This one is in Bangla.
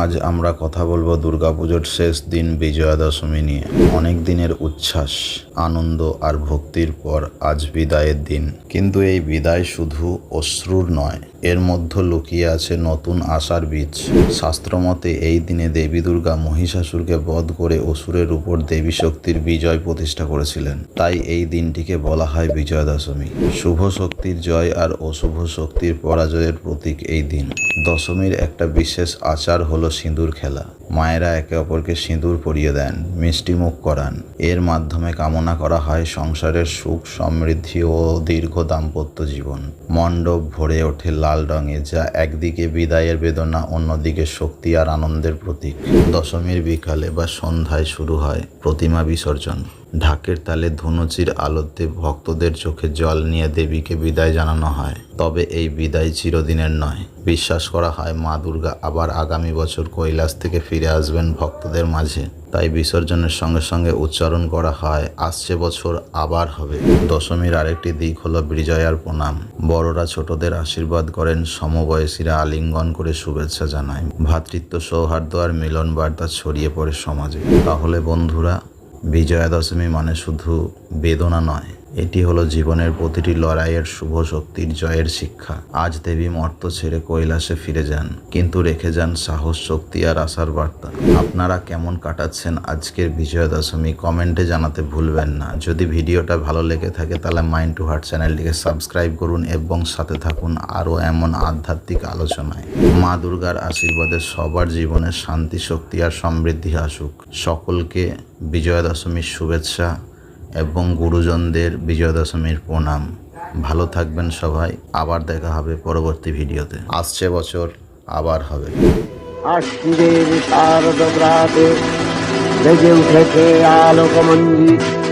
আজ আমরা কথা বলব দুর্গাপুজোর শেষ দিন বিজয়া দশমী নিয়ে। অনেক দিনের উচ্ছ্বাস, আনন্দ আর ভক্তির পর আজ বিদায়ের দিন। কিন্তু এই বিদায় শুধু অশ্রুর নয়, এর মধ্যে লুকিয়ে আছে নতুন আশার বীজ। শাস্ত্রমতে এই দিনে দেবী দুর্গা মহিষাসুরকে বধ করে অসুরের উপর দেবী শক্তির বিজয় প্রতিষ্ঠা করেছিলেন। তাই এই দিনটিকে বলা হয় বিজয়া দশমী শুভ শক্তির জয় আর অশুভ শক্তির পরাজয়ের প্রতীক এই দিন। দশমীর একটা বিশেষ আচার হলো সিঁদুর খেলা। মায়েরা একে অপরকে সিঁদুর পরিয়ে দেন, মিষ্টি মুখ করান। এর মাধ্যমে কামনা করা হয় সংসারের সুখ, সমৃদ্ধি ও দীর্ঘ দাম্পত্য জীবন। মণ্ডপ ভরে ওঠে লাল রঙে, যা একদিকে বিদায়ের বেদনা, অন্যদিকে শক্তি আর আনন্দের প্রতীক। দশমীর বিকালে বা সন্ধ্যায় শুরু হয় প্রতিমা বিসর্জন। ঢাকের তালে ধুনুচির আলোতে ভক্তদের চোখে জল নিয়ে দেবীকে বিদায় জানানো হয়। তবে এই বিদায় চিরদিনের নয়। বিশ্বাস করা হয় মা দুর্গা আবার আগামী বছর কৈলাস থেকে ফিরে আসবেন ভক্তদের মাঝে। তাই বিসর্জনের সঙ্গে সঙ্গে উচ্চারণ করা হয়, আসছে বছর, আবার হবে। দশমীর আরেকটি দিক হলো বিজয়ার প্রণাম। বড়রা ছোটদের আশীর্বাদ করেন, সমবয়সীরা আলিঙ্গন করে শুভেচ্ছা জানায়। ভ্রাতৃত্ব সৌহার্দ্য আর মিলন বার্তা ছড়িয়ে পড়ে সমাজে। তাহলে বন্ধুরা বিজয়া দশমী মানে শুধু বেদনা নয় এটি হলো জীবনের প্রতিটি লড়াইয়ের শুভ শক্তির জয়ের শিক্ষা। আজ দেবী মর্ত ছেড়ে কৈলাসে ফিরে যান, কিন্তু রেখে যান সাহস, শক্তি আর আশার বার্তা। আপনারা কেমন কাটাচ্ছেন আজকের বিজয়া দশমী কমেন্টে জানাতে ভুলবেন না। যদি ভিডিওটা ভালো লেগে থাকে, তাহলে মাইন্ড টু হার্ট চ্যানেলটিকে সাবস্ক্রাইব করুন এবং সাথে থাকুন আরও এমন আধ্যাত্মিক আলোচনায়। মা দুর্গার আশীর্বাদে সবার জীবনে শান্তি, শক্তি আর সমৃদ্ধি আসুক। সকলকে বিজয়া দশমীর শুভেচ্ছা। এবং গুরুজনদের বিজয়া দশমীর প্রণাম। ভালো থাকবেন সবাই। আবার দেখা হবে পরবর্তী ভিডিওতে। আসছে বছর, আবার হবে। আশ্বিদের শারদ রাতে উঠেছে আলোকমঞ্জিত